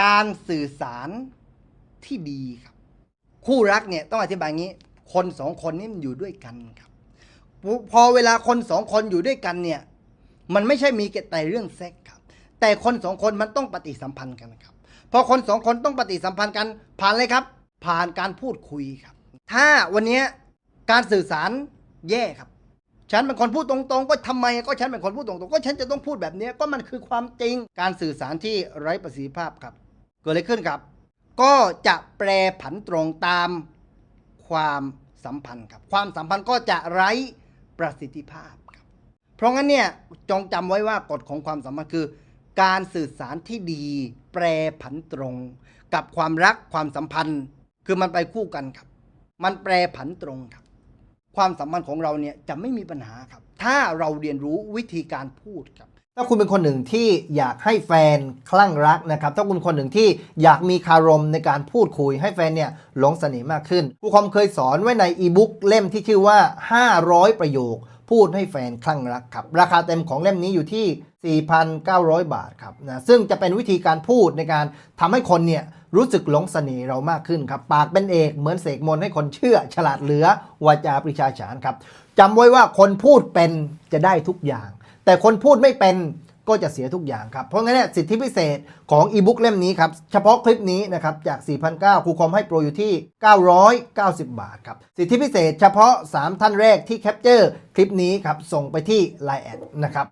การสื่อสารที่ดีครับ คู่รักเนี่ยต้องอธิบายงี้ คนสองคนนี่มันอยู่ด้วยกันครับ พอเวลาคนสองคนอยู่ด้วยกันเนี่ย มันไม่ใช่มีแต่เรื่องเซ็กครับ แต่คนสองคนมันต้องปฏิสัมพันธ์กันครับ พอคนสองคนต้องปฏิสัมพันธ์กันผ่านเลยครับ ผ่านการพูดคุยครับ ถ้าวันนี้การสื่อสารแย่ครับฉันเป็นคนพูดตรงๆ ก็ทำไมก็ฉันเป็นคนพูดตรงๆ ก็ฉันจะต้องพูดแบบนี้ก็มันคือความจริงการสื่อสารที่ไร้ประสิทธิภาพครับ กิดอะไรขึ้นครับ ก็จะแปรผันตรงตามความสัมพันธ์ครับ ความสัมพันธ์ก็จะไร้ประสิทธิภาพครับ เพราะงั้นเนี่ยจงจำไว้ว่ากฎของความสัมพันธ์คือ การสื่อสารที่ดี แปรผันตรง กับความรักความสัมพันธ์ คือมันไปคู่กันครับ มันแปรผันตรงครับ ความสัมพันธ์ของเราเนี่ยจะไม่มีปัญหาครับ ถ้าเราเรียนรู้วิธีการพูดครับ ถ้าคุณเป็นคนหนึ่งที่อยากให้แฟนคลั่งรักนะครับ ถ้าคุณคนหนึ่งที่อยากมีคารมในการพูดคุยให้แฟนเนี่ยหลงเสน่ห์มากขึ้นครูคอมเคยสอนไว้ในอีบุ๊กเล่มที่ชื่อว่า 500 ประโยค พูดให้แฟนคลั่งรักครับ ราคาเต็มของเล่มนี้อยู่ที่ 4,900 บาทครับนะซึ่งจะเป็นวิธีการพูดในการทำให้คนเนี่ยรู้สึกหลงเสน่ห์เรามากขึ้นครับ ปากเป็นเอกเหมือนเสกมนให้คนเชื่อ ฉลาดเหลือวาจาปริชาฉานครับจำไว้ว่าคนพูดเป็นจะได้ทุกอย่าง แต่คนพูดไม่เป็นก็จะเสียทุกอย่างครับ เพราะงั้นเนี่ยสิทธิพิเศษของอีบุ๊กเล่มนี้ครับ เฉพาะคลิปนี้นะครับ จาก 4,900ครูคอมให้โปรอยู่ที่ 990 บาทครับ สิทธิพิเศษเฉพาะ 3 ท่านแรกที่แคปเจอร์คลิปนี้ครับ ส่งไปที่ Line แอดนะครับ